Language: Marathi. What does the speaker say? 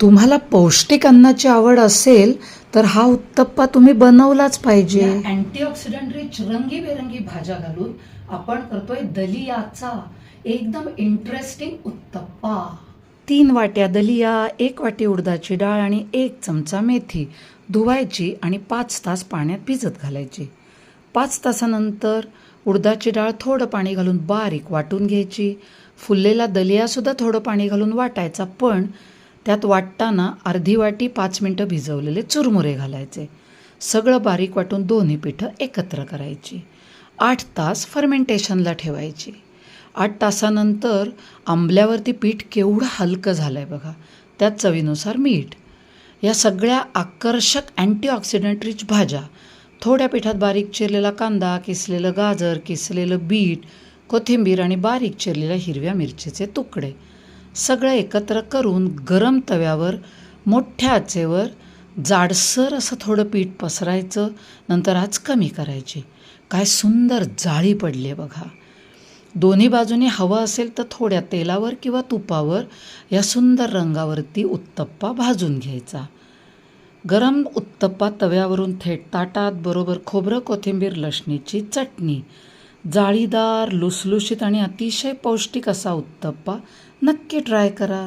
तुम्हाला पौष्टिक अन्नाची आवड असेल तर हा उत्तप्पा तुम्ही बनवलाच पाहिजे. अँटीऑक्सिडंट रिच रंगीबेरंगी भाज्या घालून आपण करतोय दलियाचा एकदम इंटरेस्टिंग उत्तप्पा. तीन वाट्या दलिया एक वाटी उडदाची डाळ आणि एक चमचा मेथी धुवायची आणि पाच तास पाण्यात भिजत घालायची. पाच तासानंतर उडदाची डाळ थोडं पाणी घालून बारीक वाटून घ्यायची. फुललेला दलियासुद्धा थोडं पाणी घालून वाटायचा पण त्यात वाटताना अर्धी वाटी पाच मिनटं भिजवलेले चुरमुरे घालायचे. सगळं बारीक वाटून दोन्ही पिठं एकत्र करायची. आठ तास फर्मेंटेशनला ठेवायची. आठ तासानंतर आंबल्यावरती पीठ केवढं हलकं झालं आहे बघा त्यात चवीनुसार मीठ. या सगळ्या आकर्षक अँटीऑक्सिडंट रिच भाज्या थोड्या पिठात बारीक चिरलेला कांदा किसलेलं गाजर किसलेलं बीट कोथिंबीर आणि बारीक चिरलेल्या हिरव्या मिरचीचे तुकडे. सगळं एकत्र करून गरम तव्यावर मोठ्या आचेवर जाडसर असं थोडं पीठ पसरायचं नंतर आज कमी करायची. काय सुंदर जाळी पडली आहे बघा. दोन्ही बाजूनी हवं असेल तर थोड्या तेलावर किंवा तुपावर या सुंदर रंगावरती उत्तप्पा भाजून घ्यायचा. गरम उत्तप्पा तव्यावरून थेट ताटात बरोबर खोबरं कोथिंबीर लसणीची चटणी जाळीदार लुसलुशीत आणि अतिशय पौष्टिक असा उत्तप्पा नक्की ट्राय करा.